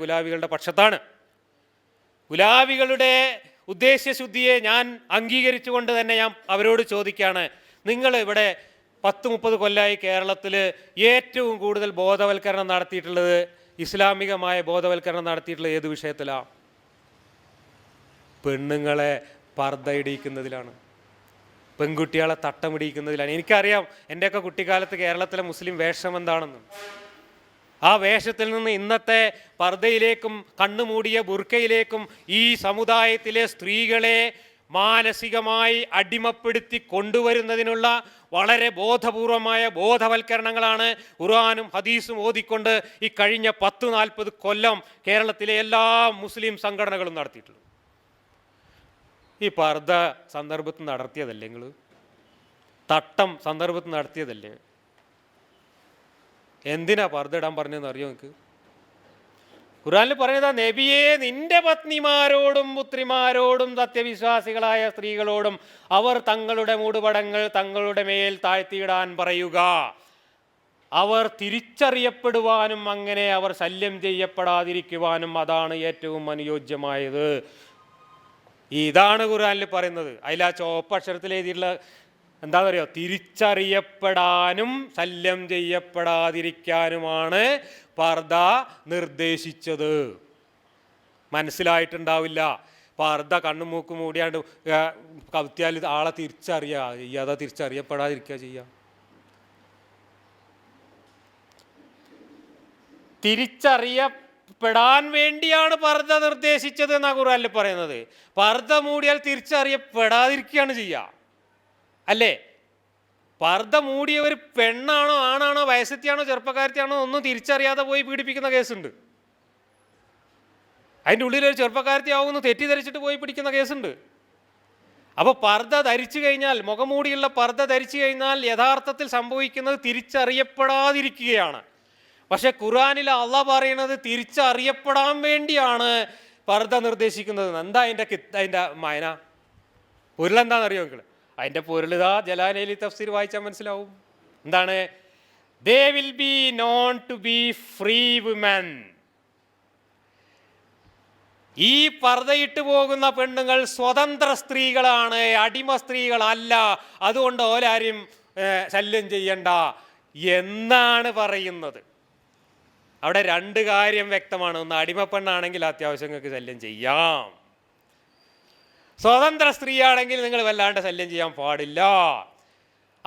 ഗുലാബികളുടെ പക്ഷത്താണ്. ഗുലാബികളുടെ ഉദ്ദേശ്യശുദ്ധിയെ ഞാൻ അംഗീകരിച്ചുകൊണ്ട് തന്നെ ഞാൻ അവരോട് ചോദിക്കുകയാണ് നിങ്ങൾ ഇവിടെ പത്ത് മുപ്പത് കൊല്ലമായി കേരളത്തിൽ ഏറ്റവും കൂടുതൽ ബോധവൽക്കരണം നടത്തിയിട്ടുള്ളത് ഇസ്ലാമികമായ ബോധവൽക്കരണം നടത്തിയിട്ടുള്ളത് ഏത് വിഷയത്തിലാണ് പെണ്ണുങ്ങളെ പർദ്ദയിടിയിക്കുന്നതിലാണ് പെൺകുട്ടികളെ തട്ടമിടിയിക്കുന്നതിലാണ് എനിക്കറിയാം എന്റെയൊക്കെ കുട്ടിക്കാലത്ത് കേരളത്തിലെ മുസ്ലിം വേഷം എന്താണെന്ന്. ആ വേഷത്തിൽ നിന്ന് ഇന്നത്തെ പർദ്ദയിലേക്കും കണ്ണുമൂടിയ ബുർക്കയിലേക്കും ഈ സമുദായത്തിലെ സ്ത്രീകളെ മാനസികമായി അടിമപ്പെടുത്തി കൊണ്ടുവരുന്നതിനുള്ള വളരെ ബോധപൂർവമായ ബോധവൽക്കരണങ്ങളാണ് ഖുർആാനും ഹദീസും ഓതിക്കൊണ്ട് ഈ കഴിഞ്ഞ പത്ത് നാൽപ്പത് കൊല്ലം കേരളത്തിലെ എല്ലാ മുസ്ലിം സംഘടനകളും നടത്തിയിട്ടുള്ളത്. ഈ പർദ്ദ സന്ദർഭത്തിൽ നടത്തിയതല്ലേ നിങ്ങൾ തട്ടം സന്ദർഭത്തിൽ നടത്തിയതല്ലേ? എന്തിനാ പർദ്ദ പറഞ്ഞതെന്ന് അറിയോ നിങ്ങൾക്ക് ഖുറാനിൽ പറയുന്നത് നബിയെ നിന്റെ പത്നിമാരോടും പുത്രിമാരോടും സത്യവിശ്വാസികളായ സ്ത്രീകളോടും അവർ തങ്ങളുടെ മൂടുപടങ്ങൾ തങ്ങളുടെ മേൽ താഴ്ത്തിയിടാൻ പറയുക. അവർ തിരിച്ചറിയപ്പെടുവാനും അങ്ങനെ അവർ ശല്യം ചെയ്യപ്പെടാതിരിക്കുവാനും അതാണ് ഏറ്റവും അനുയോജ്യമായത്. ഇതാണ് ഖുറാനിൽ പറയുന്നത്. അതിൽ ആ ചോപ്പക്ഷരത്തിൽ എഴുതിയിട്ടുള്ള എന്താണെന്ന് അറിയോ തിരിച്ചറിയപ്പെടാനും ശല്യം ചെയ്യപ്പെടാതിരിക്കാനുമാണ് പർദ നിർദ്ദേശിച്ചത്. മനസ്സിലായിട്ടുണ്ടാവില്ല. പർദ കണ്ണും മൂക്ക് മൂടിയാണ്ട് കവിത്തിയാൽ ആളെ തിരിച്ചറിയുക ചെയ്യാതെ തിരിച്ചറിയപ്പെടാതിരിക്കുക ചെയ്യുക തിരിച്ചറിയപ്പെടാൻ വേണ്ടിയാണ് പർദ്ദ നിർദ്ദേശിച്ചത് എന്നാ ഖുറാനിൽ പറയുന്നത്. പർദ്ദ മൂടിയാൽ തിരിച്ചറിയപ്പെടാതിരിക്കുകയാണ് ചെയ്യുക അല്ലേ? പർദ്ദ മൂടിയ ഒരു പെണ്ണാണോ ആണാണോ വയസ്സത്തിയാണോ ചെറുപ്പക്കാരത്തിയാണോ ഒന്നും തിരിച്ചറിയാതെ പോയി പീഡിപ്പിക്കുന്ന കേസുണ്ട്. അതിന്റെ ഉള്ളിൽ ഒരു ചെറുപ്പക്കാരത്തി ആവുമെന്ന് തെറ്റിദ്ധരിച്ചിട്ട് പോയി പിടിക്കുന്ന കേസുണ്ട്. അപ്പോൾ പർദ്ദ ധരിച്ചു കഴിഞ്ഞാൽ മുഖമൂടിയുള്ള പർദ്ദ ധരിച്ചു കഴിഞ്ഞാൽ യഥാർത്ഥത്തിൽ സംഭവിക്കുന്നത് തിരിച്ചറിയപ്പെടാതിരിക്കുകയാണ്. പക്ഷെ ഖുറാനിൽ അള്ള പറയുന്നത് തിരിച്ചറിയപ്പെടാൻ വേണ്ടിയാണ് പർദ്ദ നിർദ്ദേശിക്കുന്നത് എന്താ അതിന്റെ അതിന്റെ മയന? പൊരുളെന്താണെന്നറിയോ നിങ്ങൾ അതിന്റെ പൊരുളിതാ ജലാലയിൽ തഫ്സീർ വായിച്ചാൽ മനസ്സിലാവും. എന്താണ്? They will be known to be free woman ഈ പർദ്ദയിട്ട് പോകുന്ന പെണ്ണുങ്ങൾ സ്വതന്ത്ര സ്ത്രീകളാണ് അടിമ സ്ത്രീകളല്ല. അതുകൊണ്ട് ഏർ, ശല്യം ചെയ്യണ്ട എന്നാണ് പറയുന്നത്. അവിടെ രണ്ട് കാര്യം വ്യക്തമാണ്. ഒന്ന് അടിമ പെണ്ണാണെങ്കിൽ അത്യാവശ്യങ്ങൾക്ക് ശല്യം ചെയ്യാം. സ്വതന്ത്ര സ്ത്രീയാണെങ്കിൽ നിങ്ങൾ വല്ലാണ്ട് ശല്യം ചെയ്യാൻ പാടില്ല.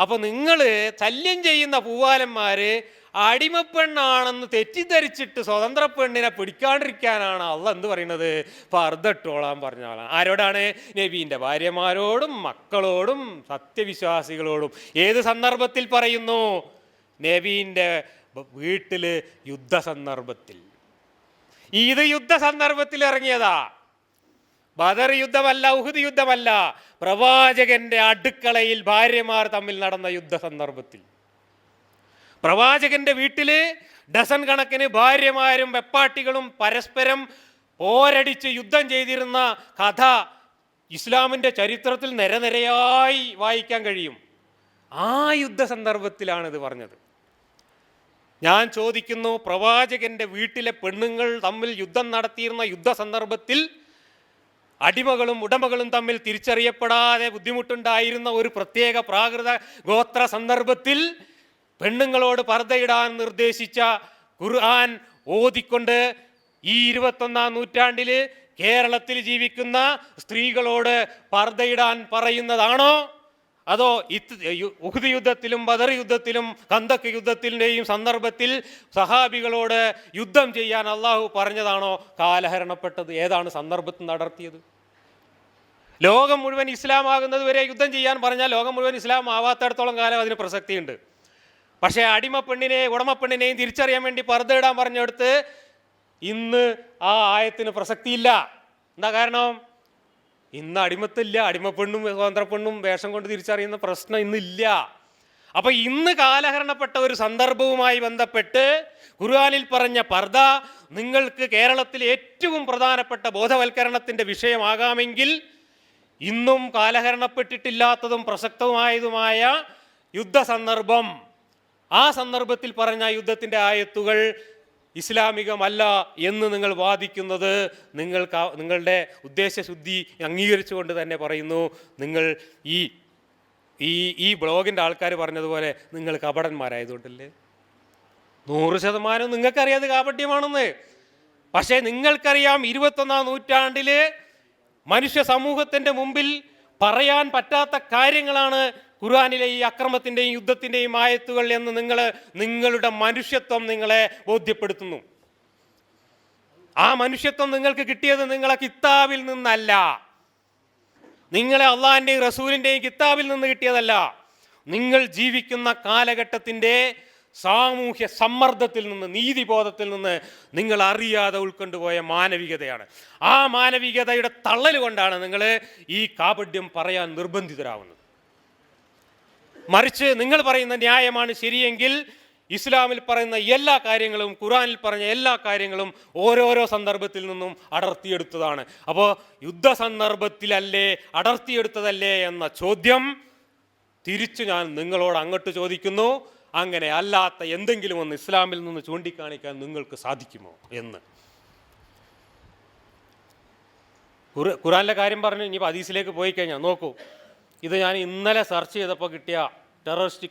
അപ്പോൾ നിങ്ങൾ ശല്യം ചെയ്യുന്ന പൂവാലന്മാര് അടിമപ്പെണ്ണാണെന്ന് തെറ്റിദ്ധരിച്ചിട്ട് സ്വതന്ത്ര പെണ്ണിനെ പിടിക്കാണ്ടിരിക്കാനാണ് അള്ള എന്ത് പറയുന്നത്? പർദ്ദട്ടോളാൻ പറഞ്ഞോളാം ആരോടാണ്? നബീന്റെ ഭാര്യമാരോടും മക്കളോടും സത്യവിശ്വാസികളോടും. ഏത് സന്ദർഭത്തിൽ പറയുന്നു? നബീന്റെ വീട്ടിൽ യുദ്ധ സന്ദർഭത്തിൽ. ഇത് യുദ്ധ സന്ദർഭത്തിൽ ഇറങ്ങിയതാ. ബദർ യുദ്ധമല്ല ഉഹുദ് യുദ്ധമല്ല. പ്രവാചകന്റെ അടുക്കളയിൽ ഭാര്യമാർ തമ്മിൽ നടന്ന യുദ്ധ സന്ദർഭത്തിൽ. പ്രവാചകന്റെ വീട്ടിൽ ഡസൺ കണക്കിന് ഭാര്യമാരും വെപ്പാട്ടികളും പരസ്പരം പോരടിച്ച് യുദ്ധം ചെയ്തിരുന്ന കഥ ഇസ്ലാമിന്റെ ചരിത്രത്തിൽ നിരനിരയായി വായിക്കാൻ കഴിയും. ആ യുദ്ധ സന്ദർഭത്തിലാണ് ഇത് പറഞ്ഞത്. ഞാൻ ചോദിക്കുന്നു പ്രവാചകന്റെ വീട്ടിലെ പെണ്ണുങ്ങൾ തമ്മിൽ യുദ്ധം നടത്തിയിരുന്ന യുദ്ധ സന്ദർഭത്തിൽ അടിമകളും ഉടമകളും തമ്മിൽ തിരിച്ചറിയപ്പെടാതെ ബുദ്ധിമുട്ടുണ്ടായിരുന്ന ഒരു പ്രത്യേക പ്രാകൃത ഗോത്ര സന്ദർഭത്തിൽ പെണ്ണുങ്ങളോട് പർദ്ദയിടാൻ നിർദ്ദേശിച്ച ഖുർആൻ ഓതിക്കൊണ്ട് ഈ ഇരുപത്തൊന്നാം നൂറ്റാണ്ടിൽ കേരളത്തിൽ ജീവിക്കുന്ന സ്ത്രീകളോട് പർദ്ദയിടാൻ പറയുന്നതാണോ? അതോ ഇത് ഉഹുദ് യുദ്ധത്തിലും ബദർ യുദ്ധത്തിലും കന്തക്ക് യുദ്ധത്തിന്റെയും സന്ദർഭത്തിൽ സഹാബികളോട് യുദ്ധം ചെയ്യാൻ അള്ളാഹു പറഞ്ഞതാണോ? കാലഹരണപ്പെട്ടത് ഏതാണ് സന്ദർഭത്തിൽ നടത്തിയത്? ലോകം മുഴുവൻ ഇസ്ലാമാകുന്നത് വരെ യുദ്ധം ചെയ്യാൻ പറഞ്ഞാൽ ലോകം മുഴുവൻ ഇസ്ലാം ആവാത്തടത്തോളം കാലം അതിന് പ്രസക്തിയുണ്ട്. പക്ഷേ അടിമ പെണ്ണിനെ ഉടമ പെണ്ണിനെയും തിരിച്ചറിയാൻ വേണ്ടി പറഞ്ഞിടാൻ പറഞ്ഞെടുത്ത് ഇന്ന് ആ ആയത്തിന് പ്രസക്തിയില്ല. എന്താ കാരണം? ഇന്ന് അടിമത്തില്ല. അടിമപ്പെണ്ണും സ്വതന്ത്രപ്പെണ്ണും വേഷം കൊണ്ട് തിരിച്ചറിയുന്ന പ്രശ്നം ഇന്നില്ല. അപ്പോൾ ഇന്ന് കാലഹരണപ്പെട്ട ഒരു സന്ദർഭവുമായി ബന്ധപ്പെട്ട് ഖുർആാനിൽ പറഞ്ഞ പർദ നിങ്ങൾക്ക് കേരളത്തിൽ ഏറ്റവും പ്രധാനപ്പെട്ട ബോധവൽക്കരണത്തിന്റെ വിഷയമാകാമെങ്കിൽ ഇന്നും കാലഹരണപ്പെട്ടിട്ടില്ലാത്തതും പ്രസക്തവുമായതുമായ യുദ്ധ സന്ദർഭം ആ സന്ദർഭത്തിൽ പറഞ്ഞ യുദ്ധത്തിന്റെ ആയത്തുകൾ ഇസ്ലാമികമല്ല എന്ന് നിങ്ങൾ വാദിക്കുന്നത് നിങ്ങൾക്ക് നിങ്ങളുടെ ഉദ്ദേശശുദ്ധി അംഗീകരിച്ചുകൊണ്ട് തന്നെ പറയുന്നു. നിങ്ങൾ ഈ ഈ ഈ ബ്ലോഗിന്റെ ആൾക്കാർ പറഞ്ഞതുപോലെ നിങ്ങൾ കപടന്മാരായതുകൊണ്ടല്ലേ? നൂറ് ശതമാനം നിങ്ങൾക്കറിയാതെ കാപട്യമാണെന്ന്. പക്ഷേ നിങ്ങൾക്കറിയാം ഇരുപത്തൊന്നാം നൂറ്റാണ്ടിൽ മനുഷ്യ സമൂഹത്തിന്റെ മുമ്പിൽ പറയാൻ പറ്റാത്ത കാര്യങ്ങളാണ് ഖുർആാനിലെ ഈ അക്രമത്തിന്റെയും യുദ്ധത്തിന്റെയും ആയത്തുകൾ എന്ന് നിങ്ങൾ നിങ്ങളുടെ മനുഷ്യത്വം നിങ്ങളെ ബോധ്യപ്പെടുത്തുന്നു. ആ മനുഷ്യത്വം നിങ്ങൾക്ക് കിട്ടിയത് നിങ്ങളെ കിത്താബിൽ നിന്നല്ല. നിങ്ങളെ അള്ളാഹിന്റെയും റസൂലിന്റെയും കിത്താബിൽ നിന്ന് കിട്ടിയതല്ല. നിങ്ങൾ ജീവിക്കുന്ന കാലഘട്ടത്തിന്റെ സാമൂഹ്യ സമ്മർദ്ദത്തിൽ നിന്ന് നീതിബോധത്തിൽ നിന്ന് നിങ്ങൾ അറിയാതെ ഉൾക്കൊണ്ടുപോയ മാനവികതയാണ്. ആ മാനവികതയുടെ തള്ളൽ കൊണ്ടാണ് നിങ്ങൾ ഈ കാപഡ്യം പറയാൻ നിർബന്ധിതരാവുന്നത്. മറിച്ച് നിങ്ങൾ പറയുന്ന ന്യായമാണ് ശരിയെങ്കിൽ ഇസ്ലാമിൽ പറയുന്ന എല്ലാ കാര്യങ്ങളും ഖുറാനിൽ പറഞ്ഞ എല്ലാ കാര്യങ്ങളും ഓരോരോ സന്ദർഭത്തിൽ നിന്നും അടർത്തിയെടുത്തതാണ്. അപ്പോൾ യുദ്ധ സന്ദർഭത്തിലല്ലേ അടർത്തിയെടുത്തതല്ലേ എന്ന ചോദ്യം തിരിച്ചു ഞാൻ നിങ്ങളോട് അങ്ങോട്ട് ചോദിക്കുന്നു. അങ്ങനെ അല്ലാത്ത എന്തെങ്കിലും ഒന്ന് ഇസ്ലാമിൽ നിന്ന് ചൂണ്ടിക്കാണിക്കാൻ നിങ്ങൾക്ക് സാധിക്കുമോ എന്ന്. ഖുറാനിലെ കാര്യം പറഞ്ഞു ഇനിയിപ്പോൾ ഹദീസിലേക്ക് പോയി കഴിഞ്ഞാൽ നോക്കൂ. ഇത് ഞാൻ ഇന്നലെ സെർച്ച് ചെയ്തപ്പോൾ കിട്ടിയ ടെററിസ്റ്റ്